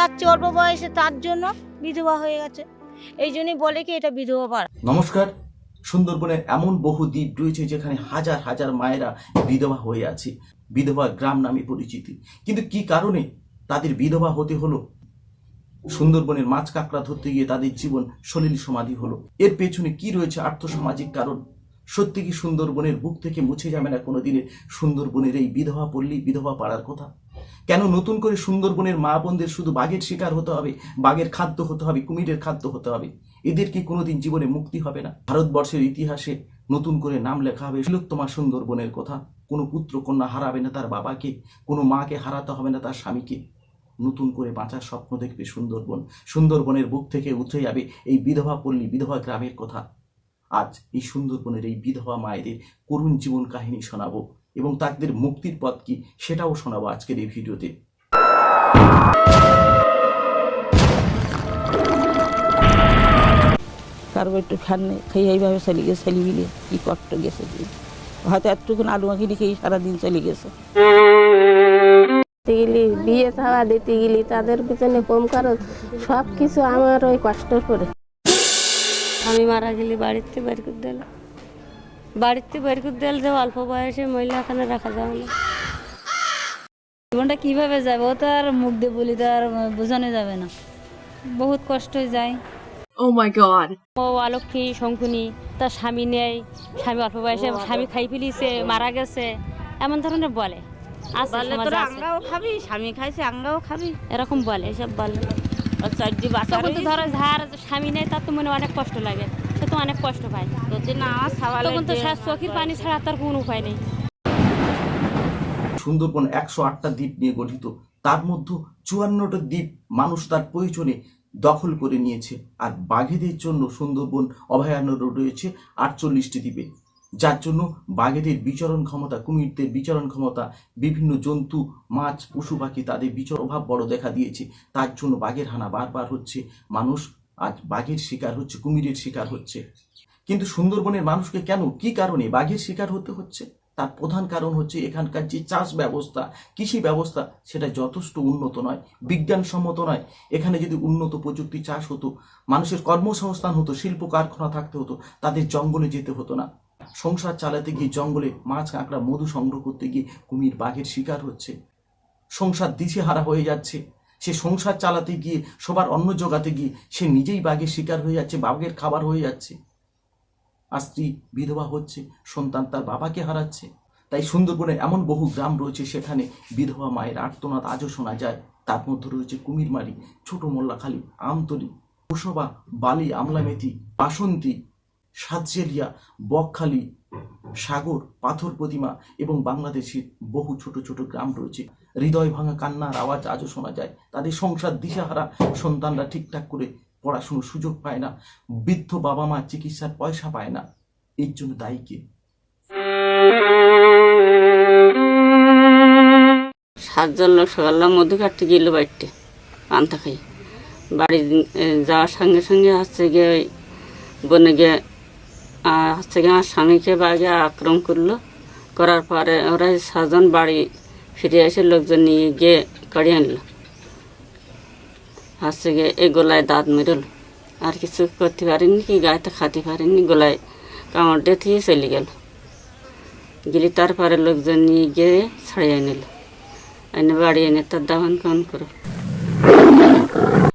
যাচ্ছে অল্প বয়সে, তার জন্য বিধবা হয়ে গেছে। এই জন্যই বলে কি এটা বিধবা পাড়া। নমস্কার। সুন্দরবনের এমন বহু দ্বীপ রয়েছে যেখানে হাজার হাজার মায়েরা বিধবা হয়ে আছে। বিধবা গ্রাম নামে পরিচিতি। কিন্তু কি কারণে তাদের বিধবা হতে হলো? সুন্দরবনের মাছ কাঁকড়া ধরতে গিয়ে তাদের জীবন সলিল সমাধি হলো। এর পেছনে কি রয়েছে আর্থসামাজিক কারণ? সত্যি কি সুন্দরবনের বুক থেকে মুছে যাবে না কোনোদিনের সুন্দরবনের এই বিধবা পল্লী, বিধবা পাড়ার কথা? কেন নতুন করে সুন্দরবনের মা বোনদের শুধু বাঘের শিকার হতে হবে, বাঘের খাদ্য হতে হবে, কুমিরের খাদ্য হতে হবে? এদের কি কোনোদিন জীবনে মুক্তি হবে না? ভারতবর্ষের ইতিহাসে নতুন করে নাম লেখা হবে তিলোত্তমা সুন্দরবনের কথা। কোনো পুত্র কন্যা হারাবে না তার বাবাকে, কোনো মাকে হারাতে হবে না তার স্বামীকে। নতুন করে বাঁচার স্বপ্ন দেখবে সুন্দরবন। সুন্দরবনের বুক থেকে উঠে যাবে এই বিধবা পল্লী, বিধবা গ্রামের কথা। আজ এই সুন্দরবনের এই বিধবা মায়েদের করুণ জীবন কাহিনী শোনাবো। এবং তাদের মুক্তির পথ কি সেটাও শোনাবো আজকের এই ভিডিওতে। কারও একটু খান নেই খেয়ে এইভাবে চলে গেছে ছেলে মিলে কি কষ্ট গেছে হয়তো একটুকুন আলু মাখিনি খেয়ে সারাদিন চলে গেছে। গেলি বিয়ে থাওয়া দিতে গেলি তাদের পিছনে কম খরচ সব কিছু আমার ওই কষ্ট করে। আমি মারা গেলি বাড়িতে বের করে দিল বাড়িতে বের করে দিল অল্প বয়সে মহিলা এখানে রাখা যাবে না। জীবনটা কীভাবে যাবে? ও তো আর মুখ দিয়ে বলি তো আর বোঝানো যাবে না। বহুত কষ্ট যায়। Oh my god. ও অলক্ষী শঙ্কুনি তার স্বামী নেই। স্বামী অল্প বয়সে স্বামী খাই ফেলিছে মারা গেছে। এমন ধরনের বলে। আঙ্গাও খাবি স্বামী খাইছে আঙ্গাও খাবি। এরকম বলে এসব বলে। তখন তো ধরো যার স্বামী নেই তার তো মনে অনেক কষ্ট লাগে। তো অনেক কষ্ট পায়। যদি না তখন তো সে চোখের পানি ছাড়া তার কোনো উপায় নেই। সুন্দরবন একশো আটটা দ্বীপ নিয়ে গঠিত। তার মধ্যে চুয়ান্নটা দ্বীপ মানুষ তার প্রয়োজনে দখল করে নিয়েছে। আর বাঘেদের জন্য সুন্দরবন অভয়ারণ্য রয়েছে আটচল্লিশটি দ্বীপে। যার জন্য বাঘেদের বিচরণ ক্ষমতা কুমিরদের বিচরণ ক্ষমতা বিভিন্ন জন্তু মাছ পশু পাখি তাদের বিচরণ অভাব বড় দেখা দিয়েছে। তার জন্য বাঘের হানা বারবার হচ্ছে। মানুষ আজ বাঘের শিকার হচ্ছে, কুমিরের শিকার হচ্ছে। কিন্তু সুন্দরবনের মানুষকে কেন, কি কারণে বাঘের শিকার হতে হচ্ছে? তার প্রধান কারণ হচ্ছে এখানকার যে চাষ ব্যবস্থা, কৃষি ব্যবস্থা, সেটা যথেষ্ট উন্নত নয়, বিজ্ঞানসম্মত নয়। এখানে যদি উন্নত প্রযুক্তি চাষ হতো, মানুষের কর্মসংস্থান হতো, শিল্প কারখানা থাকতে হতো, তাদের জঙ্গলে যেতে হতো না। সংসার চালাতে গিয়ে জঙ্গলে মাছ, কাঁকড়া, মধু সংগ্রহ করতে গিয়ে কুমির বাঘের শিকার হচ্ছে। সংসার দিশেহারা হয়ে যাচ্ছে। সে সংসার চালাতে গিয়ে সবার অন্ন জোগাতে গিয়ে, সে নিজেই বাঘের শিকার হয়ে যাচ্ছে, বাঘের খাবার হয়ে যাচ্ছে। আর স্ত্রী বিধবা হচ্ছে, সন্তান তার বাবাকে হারাচ্ছে। তাই সুন্দরবনে এমন বহু গ্রাম রয়েছে, সেখানে বিধবা মায়ের আর্তনাদ আজও শোনা যায়। তার মধ্যে রয়েছে কুমিরমারি, ছোট মোল্লাখালী, আমতলি কুসবা বালি আমলামেথি বাসন্তী সাতজেলিয়া বকখালি, সাগর, পাথর প্রতিমা এবং বাংলাদেশের বহু ছোট ছোট গ্রাম রয়েছে। হৃদয় ভাঙা কান্নার আওয়াজ আজও শোনা যায়। তাদের সংসার দিশাহারা, সন্তানরা ঠিকঠাক করে পড়াশুনোর সুযোগ পায় না। বৃদ্ধ বাবা মা চিকিৎসার পয়সা পায় না। এর জন্য দায়ী কে? সাতজন লোক সকালে মধু কাটতে গেল বাড়িতে, পান্তা খাই। বাড়ি যাওয়ার সঙ্গে সঙ্গে হচ্ছে গিয়ে ওই বনে গিয়ে হচ্ছে গিয়ে আমার স্বামীকে বাগে আক্রমণ করল। করার পরে ওরা ছজন বাড়ি ফিরে এসে লোকজন নিয়ে গিয়ে কাড়ি আনলো। হচ্ছে গিয়ে এই গোলায় দাঁত মেরল। আর কিছু করতে পারেনি কি? গায়ে খাতে পারেনি গোলায় কামড় দিয়ে থেকে চলে গেল। গেলে তারপরে লোকজন নিয়ে গিয়ে ছাড়িয়ে নিল। এনে বাড়ি এনে তার দাহন কান করো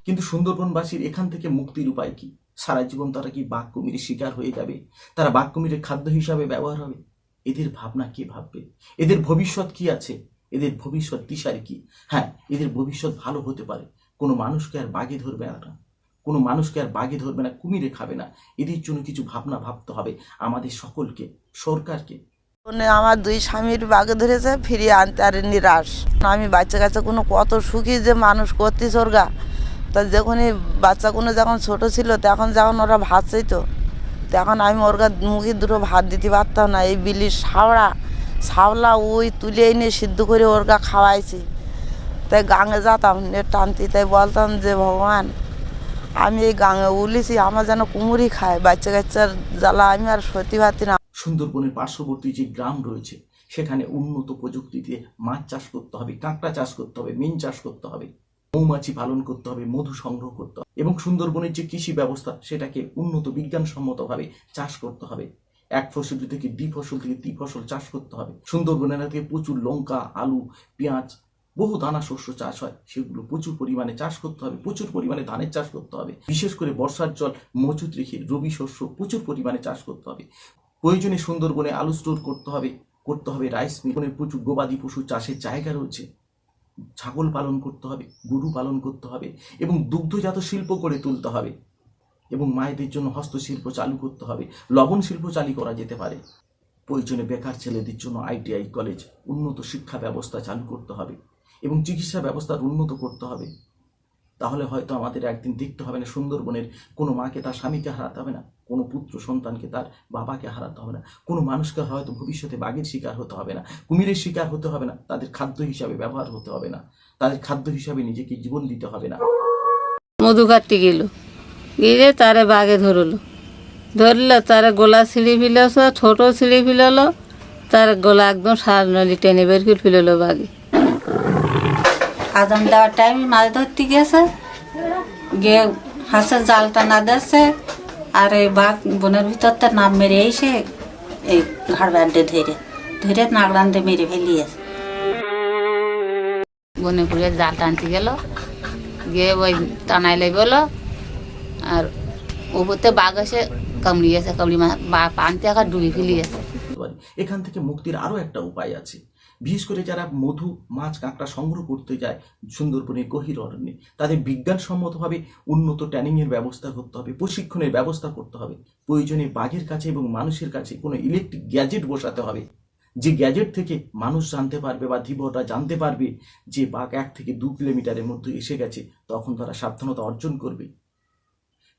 কিন্তু সুন্দরবনবাসীর এখান থেকে মুক্তির উপায় কি? সারা জীবন তারা কি বাঘ কুমিরের শিকার হয়ে যাবে? তারা বাঘ কুমিরের খাদ্য হিসাবে ব্যবহার হবে? এদের ভাবনা কে ভাববে? এদের ভবিষ্যৎ কি আছে? এদের ভবিষ্যৎ দিশারি কি? হ্যাঁ এদের ভবিষ্যৎ ভালো হতে পারে। কোনো মানুষকে আর বাঘে ধরবে না। কোনো মানুষকে আর বাঘে ধরবে না, কুমিরে খাবে না। এদের জন্য কিছু ভাবনা ভাবতে হবে আমাদের সকলকে, সরকারকে। আমার দুই স্বামীর বাগে ধরেছে, ফিরিয়ে আনতে আর নিরাশ। আমি বাচ্চা কাচ্চা কোনো কত সুখী যে মানুষ করতে সরগা তা যখনই বাচ্চাগুলো যখন ছোট ছিল, তখন যখন ওরা ভাত চাইতো, তখন আমি ওরগা মুখে দুটো ভাত দিতে পারতাম না। এই বিলির শাওড়া। শাওলা ওই তুলে এনে সিদ্ধ করে ওর গা খাওয়াইছি। তাই গাঙে যেতাম নেট টানতে, তাই বলতাম যে, ভগবান, আমি এই গাঙে উলিছি, আমার যেন কুমুরি খায়, বাচ্চা কাচ্চার জ্বালা আমি আর সত্যি পারতি না। সুন্দরবনের পার্শ্ববর্তী যে গ্রাম রয়েছে, সেখানে উন্নত প্রযুক্তি দিয়ে মাছ চাষ করতে হবে, কাঁকড়া চাষ করতে হবে, মিন চাষ করতে হবে, মৌমাছি পালন করতে হবে, মধু সংগ্রহ করতে হবে এবং সুন্দরবনের যে কৃষি ব্যবস্থা, সেটাকে উন্নত বিজ্ঞানসম্মতভাবে চাষ করতে হবে। এক ফসল থেকে দ্বি ফসল থেকে ত্রি ফসল চাষ করতে হবে। সুন্দরবনের থেকে প্রচুর লঙ্কা, আলু, পেঁয়াজ, বহু দানা শস্য চাষ হয়। সেগুলো প্রচুর পরিমাণে চাষ করতে হবে, প্রচুর পরিমাণে ধানের চাষ করতে হবে। বিশেষ করে বর্ষার জল মজুত রেখে রবি শস্য প্রচুর পরিমাণে চাষ করতে হবে। প্রয়োজনে সুন্দরবনে আলু স্টোর করতে হবে করতে হবে রাইস মিলনে প্রচুর গবাদি পশু চাষের জায়গা রয়েছে। ছাগল পালন করতে হবে, গরু পালন করতে হবে এবং দুগ্ধজাত শিল্প করে তুলতে হবে। এবং মায়েদের জন্য হস্তশিল্প চালু করতে হবে। লবণ শিল্প চালু করা যেতে পারে। প্রয়োজনে বেকার ছেলেদের জন্য আইটিআই কলেজ, উন্নত শিক্ষা ব্যবস্থা চালু করতে হবে এবং চিকিৎসা ব্যবস্থার উন্নত করতে হবে। তাহলে হয়তো আমাদের একদিন দেখতে হবে না সুন্দরবনের কোনো মাকে তার স্বামীকে হারাতে হবে না, কোনো পুত্র সন্তানকে তার বাবাকে হারাতে হবে না, কোনো মানুষকে হয়তো ভবিষ্যতে বাঘের শিকার হতে হবে না, কুমিরের শিকার হতে হবে না, তাদের খাদ্য হিসাবে ব্যবহার হতে হবে না, তাদের খাদ্য হিসাবে নিজেকে জীবন দিতে হবে না। মধু কাটতে গেল। গিয়ে তারে বাঘে ধরলো। ধরলে, তারে গোলা ছিঁড়ি ফেলেছে, ছোট ছিঁড়ি ফেলল, তার গোলা একদম সার নলি টেনে বের করে ফেলল বাঘে আজান দেওয়ার টাইম মাছ ধরতে গেছে, গিয়ে হাঁসের জালটা না দিচ্ছে আর এই বাঘ বনের ভিতরটা নাম মেরে এসে এই ঘাড় ব্যান্ডে ধরে ধরে নাগরান্দে মেরে ফেলিয়েছে। বনে পুড়ে জাল টানতে গেল, গিয়ে ওই টানাইলে বলো আর ওপরতে বাঘ এসে কামড়িয়েছে কামড়ি বা পানতে একা ডুবি ফেলিয়েছে এখান থেকে মুক্তির আরও একটা উপায় আছে। বিশেষ করে যারা মধু, মাছ, কাঁকড়া সংগ্রহ করতে যায় সুন্দরবনের গভীর অরণ্যে তাদের বিজ্ঞানসম্মতভাবে উন্নত ট্যানিংয়ের ব্যবস্থা করতে হবে, প্রশিক্ষণের ব্যবস্থা করতে হবে। প্রয়োজনে বাঘের কাছে এবং মানুষের কাছে কোনো ইলেকট্রিক গ্যাজেট বসাতে হবে। যে গ্যাজেট থেকে মানুষ জানতে পারবে বা ধীবররা জানতে পারবে যে বাঘ এক থেকে দু কিলোমিটারের মধ্যে এসে গেছে, তখন তারা সাবধানতা অর্জন করবে।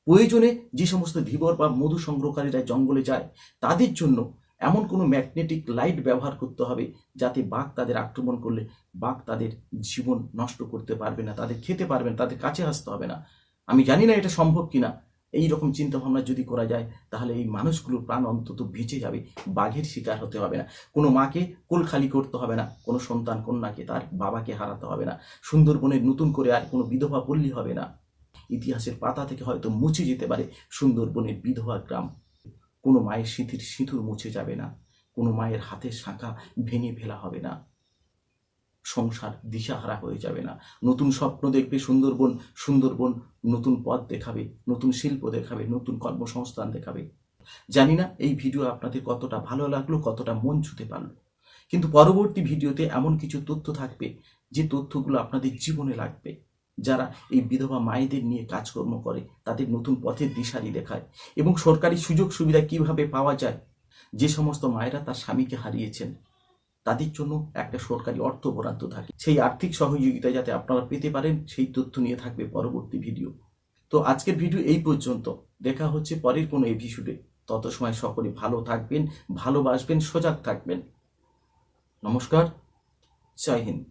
প্রয়োজনে যে সমস্ত ধীবর বা মধু সংগ্রহকারীরা জঙ্গলে যায়, তাদের জন্য এমন কোনো ম্যাগনেটিক লাইট ব্যবহার করতে হবে যাতে বাঘ তাদের আক্রমণ করলে বাঘ তাদের জীবন নষ্ট করতে পারবে না, তাদের খেতে পারবে না, তাদের কাছে আসতে হবে না। আমি জানি না এটা সম্ভব কিনা। এই রকম চিন্তা ভাবনা যদি করা যায়, তাহলে এই মানুষগুলোর প্রাণ অন্তত বেঁচে যাবে, বাঘের শিকার হতে হবে না। কোনো মাকে কোল খালি করতে হবে না, কোনো সন্তান কন্যাকে, তার বাবাকে হারাতে হবে না। সুন্দরবনের নতুন করে আর কোনো বিধবা পল্লী হবে না। ইতিহাসের পাতা থেকে হয়তো মুছে যেতে পারে সুন্দরবনের বিধবা গ্রাম। কোনো মায়ের সিঁথির সিঁথুর মুছে যাবে না, কোনো মায়ের হাতের শাঁখা ভেঙে ফেলা হবে না। সংসার দিশাহারা হয়ে যাবে না। নতুন স্বপ্ন দেখবে সুন্দরবন সুন্দরবন নতুন পথ দেখাবে, নতুন শিল্প দেখাবে, নতুন কর্মসংস্থান দেখাবে। জানি না এই ভিডিও আপনাদের কতটা ভালো লাগল, কতটা মন ছুতে পারল। কিন্তু পরবর্তী ভিডিওতে এমন কিছু তথ্য থাকবে, যে তথ্যগুলো আপনাদের জীবনে লাগবে। যারা এই বিধবা মায়েদের নিয়ে কাজকর্ম করে, তাদের নতুন পথের দিশারি দেখায় এবং সরকারি সুযোগ সুবিধা কীভাবে পাওয়া যায়, যে সমস্ত মায়েরা তার স্বামীকে হারিয়েছেন, তাদের জন্য একটা সরকারি অর্থ বরাদ্দ থাকে। সেই আর্থিক সহযোগিতা যাতে আপনারা পেতে পারেন, সেই তথ্য নিয়ে থাকবে পরবর্তী ভিডিও। তো আজকের ভিডিও এই পর্যন্ত। দেখা হচ্ছে পরের কোনো এপিসোডে তত সময় সকলে ভালো থাকবেন, ভালোবাসবেন, সজাগ থাকবেন। নমস্কার, জয় হিন্দ।